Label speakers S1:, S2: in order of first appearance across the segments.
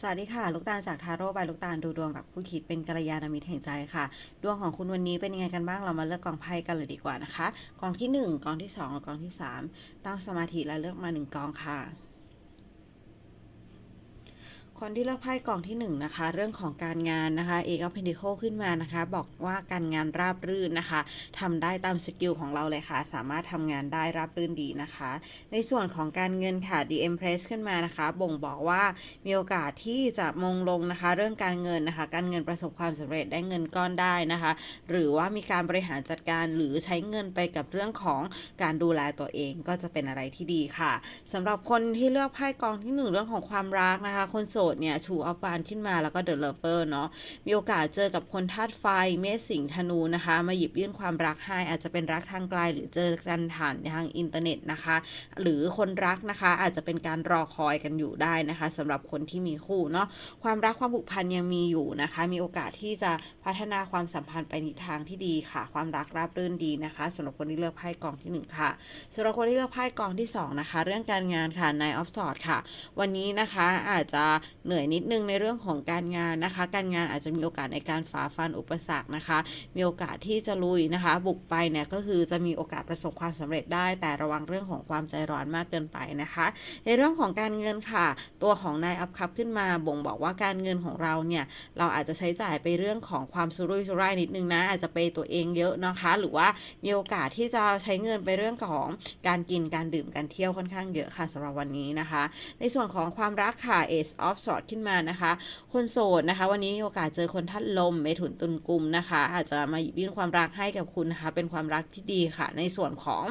S1: สวัสดีค่ะ ลูกตาลจากทาโร่บายลูกตาลดูดวงกับผู้คิดเป็นกัลยาณมิตรแห่งใจค่ะ ดวงของคุณวันนี้เป็นยังไงกันบ้างเรามาเลือกกองไพ่กันเลยดีกว่านะคะ กองที่ 1กองที่2และกองที่ 3 ตั้งสมาธิและเลือกมา 1กองค่ะ คนที่เลือกไพ่กล่องที่1นงนะคะ เรื่องของการงานนะคะเอกเอาเพนดิโคขึ้นมานะคะ บอกว่าการงานราบรื่นนะคะทำได้ตามสกิลของเราเลยค่ะ สามารถทำงานได้ราบรื่นดีนะคะ ในส่วนของการเงินค่ะ The Empress ขึ้นมานะคะ บ่งบอกว่ามีโอกาสที่จะมงลงนะคะ เรื่องการเงินนะคะ การเงินประสบความสำเร็จได้เงินก้อนได้นะคะ หรือว่ามีการบริหารจัดการหรือใช้เงินไปกับเรื่องของการดูแลตัวเองก็จะเป็นอะไรที่ดีค่ะสำหรับคนที่เลือกไพ่กองที่หนึ่งเรื่องของความรักนะคะ คนโสดเนี่ยชูอัปานขึ้นมาแล้วก็เดอะเลเวอร์เนาะมีโอกาสเจอกับคนธาตุไฟเมษสิงห์ธนูนะคะ มาหยิบยื่นความรักให้อาจจะเป็นรักทางไกลหรือเจอกันผ่านทางอินเทอร์เน็ตนะคะ หรือคนรักนะคะ อาจจะเป็นการรอคอยกันอยู่ได้นะคะสำหรับคนที่มีคู่เนาะความรักความผูกพันยังมีอยู่นะคะ มีโอกาสที่จะพัฒนาความสัมพันธ์ไปในทางที่ดีค่ะ ความรักราบรื่นดีนะคะสำหรับคนที่เลือกไพ่กองที่หนึ่งค่ะสำหรับคนที่เลือกไพ่กองที่สองนะคะ เรื่องการงานค่ะนายออฟสอดค่ะ วันนี้นะคะอาจจะเหนื่อยนิดนึงในเรื่องของการงานนะคะ การงานอาจจะมีโอกาสในการฝ่าฟันอุปสรรคนะคะ มีโอกาสที่จะลุยนะคะ บุกไปเนี่ยก็คือจะมีโอกาสประสบความสำเร็จได้ แต่ระวังเรื่องของความใจร้อนมากเกินไปนะคะ ในเรื่องของการเงินค่ะ ตัวของนายอัพคัพขึ้นมาบ่งบอกว่าการเงินของเราเนี่ยเราอาจจะใช้จ่ายไปเรื่องของความสุรุ่ยสุร่ายนิดนึงนะอาจจะไปตัวเองเยอะนะคะ หรือว่ามีโอกาสที่จะใช้เงินไปเรื่องของการกินการดื่มการเที่ยวค่อนข้างเยอะค่ะสำหรับวันนี้นะคะ ในส่วนของความรักค่ะ Ace of Swords ขึ้นมานะคะ คนโสดนะคะ วันนี้มีโอกาสเจอคนท่านลมเมถุนตุลกุมนะคะ อาจจะมาหยิบยื่นความรักให้กับคุณนะคะ เป็นความรักที่ดีค่ะ ในส่วนของ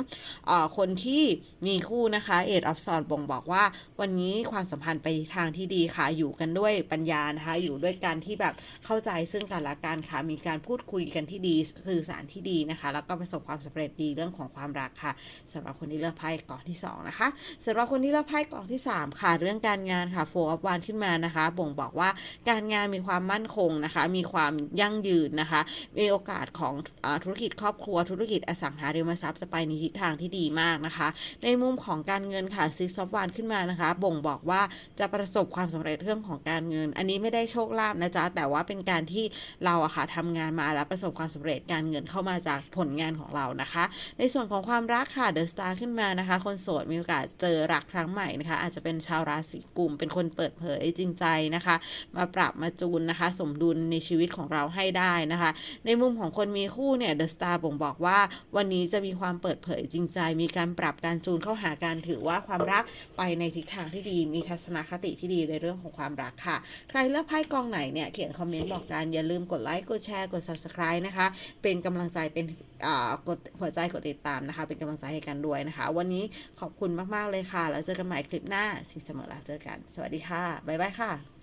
S1: อคนที่มีคู่นะคะ Eight of Swords บ่งบอกว่า วันนี้ความสัมพันธ์ไปทางที่ดีค่ะ อยู่กันด้วยปัญญานะคะ อยู่ด้วยการที่แบบเข้าใจซึ่งกันและกันค่ะ มีการพูดคุยกันที่ดีสื่อสารที่ดีนะคะ แล้วก็ประสบความสำเร็จดีเรื่องของความรักค่ะสำหรับคนที่เลือกไพ่กองที่สองนะคะสำหรับคนที่เลือกไพ่กองที่สามค่ะ เรื่องการงานค่ะโฟร์อัพวันขึ้นมานะคะ บ่งบอกว่าการงานมีความมั่นคงนะคะ มีความยั่งยืนนะคะ มีโอกาสของอธุรกิจครอบครัวธุรกิจอสังหาริมทรัพย์จะไปในทิศทางที่ดีมากนะคะ ในมุมของการเงินค่ะซิกซอฟวานขึ้นมานะคะ บ่งบอกว่าจะประสบความสำเร็จเรื่องของการเงิน อันนี้ไม่ได้โชคลาภนะจ๊ะแต่ว่าเป็นการที่เราอะค่ะทำงานมาแล้วประสบความสำเร็จการเงินเข้ามาจากผลงานของเรานะคะ ในส่วนของความรักค่ะเดอะสตาร์ขึ้นมานะคะ คนโสดมีโอกาสเจอรักครั้งใหม่นะคะ อาจจะเป็นชาวราศีกุมเป็นคนเปิดเผยจริงใจนะคะ มาปรับมาจูนนะคะ สมดุลในชีวิตของเราให้ได้นะคะ ในมุมของคนมีคู่เนี่ยเดอะสตาร์บ่งบอกว่าวันนี้จะมีความเปิดเผยจริงใจ มีการปรับการจูนเข้าหาการถือว่าความรักไปในทิศทางที่ดี มีทัศนคติที่ดีในเรื่องของความรักค่ะ ใครเลือกไพ่กองไหนเนี่ยเขียนคอมเมนต์บอกกันอย่าลืมกดไลค์กดแชร์กด subscribe นะคะ เป็นกำลังใจเป็นกดหัวใจกดติดตามนะคะ เป็นกำลังใจให้กันด้วยนะคะ วันนี้ขอบคุณมาก ๆ เลยค่ะ แล้วเจอกันใหม่คลิปหน้าสิเสมอแล้วเจอกัน สวัสดีค่ะ บ๊ายบายค่ะ